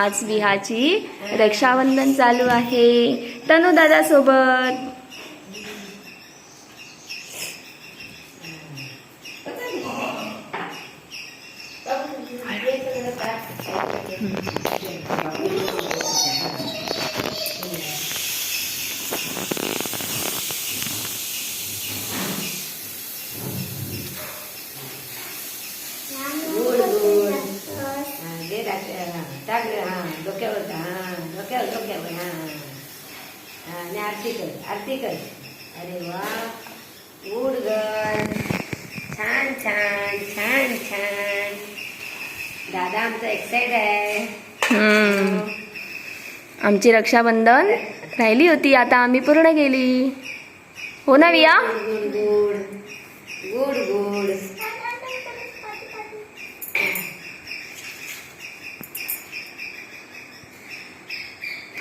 आज बिहाची रक्षाबंधन चालू आहे. तनु दादा सोबत गोड हा, हा, हा डोक्यावर हा डोक्यावर डोक्यावर हा हा आणि आरती कर आरती कर अरे वा गुड गर्ल छान छान छान छान दादा आमचा एक्साइट आहे हम्म. आमची रक्षाबंधन राहिली होती आता आम्ही पूर्ण केली. हो ना Viya? Good good good good.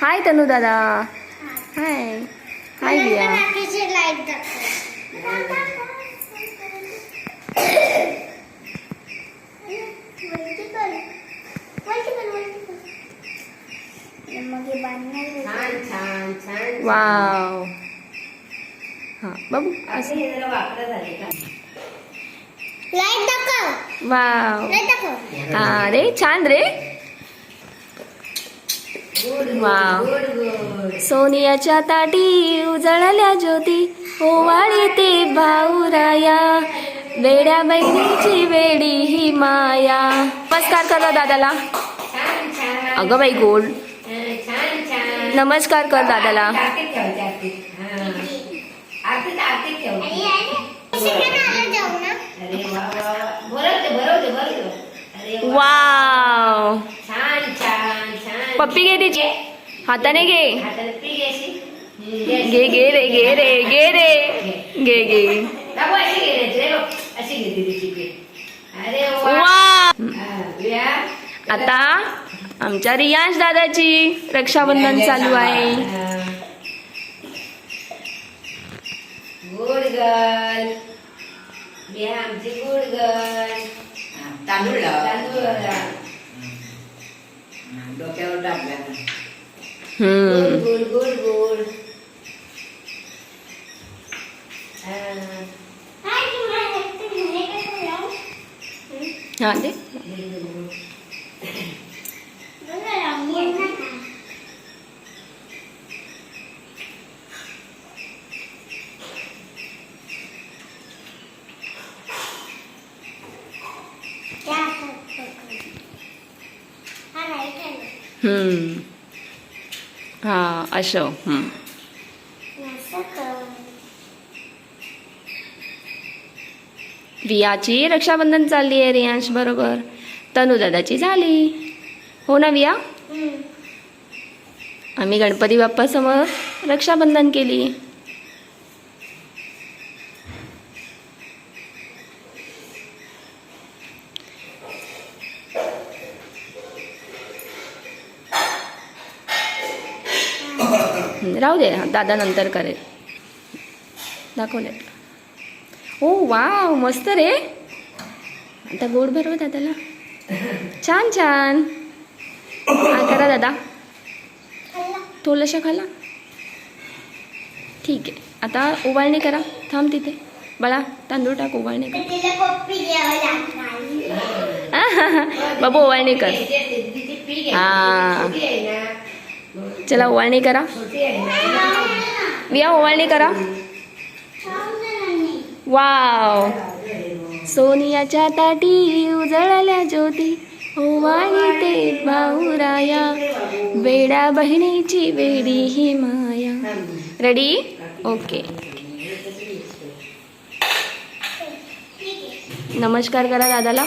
Hi Tanu दादा हाय हाय विया छान छान छान वाव हा बघू असे असं हे जरा वाकडं झाले का लाइट दाखव वाव लाइट दाखव हा रे छान रे वा सोनियाच्या ताटी उजळल्या ज्योती ओवाळी ते भाऊराया. वेड्या बहिणीची वेडी ही माया. नमस्कार करा दादाला. अगं बाई गोड नमस्कार कर दादाला आरतीत ठेवायची आरतीत हां आरतीत आरतीत ठेव आणि आणि शिकणार जाऊ ना अरे वा वा वा भरवते भरवते भरवते अरे वा वाव छान छान छान पप्पी घे तिची. हाताने घे. घे घे अशी. घे घे रे. घे रे घे रे घे घे. आता आमच्या रियांश दादाची रक्षाबंधन चालू आहे. Good girl. विया आमची गुड गर्ल. तांदूळ लावा. तांदूळ लावा. डोक्यावर हां. तुम्हाला तुम्ही काय लावू हा दे. हा असं वियाची रक्षाबंधन चालली आहे रियांश बरोबर. तनु दादाची झाली. हो ना विया. आम्ही गणपती बाप्पासमोर रक्षाबंधन केली. राहू दे दादा नंतर करेल. दाखवले ओ वाव मस्त रे. आता गोड भरव दादाला. छान छान. हा करा दादा. थोडंसं खाला. ठीक आहे. आता उबाळणी करा. थांब तिथे. बाळा तांदूळ टाक लागणार कर. बाबू ओवाळणी कर. हां. चला ओवाळणी करा. विया ओवाळणी करा. वाव. सोनियाच्या ताटी उजळल्या ज्योती. ओवाळी ते भाऊराया. बेडा बहिणीची बेडी ही माया. रेडी ओके नमस्कार करा दादाला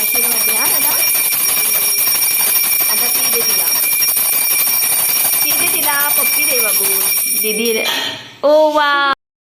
आशीर्वाद द्या दादा आता ती दे तिला ती दे तिला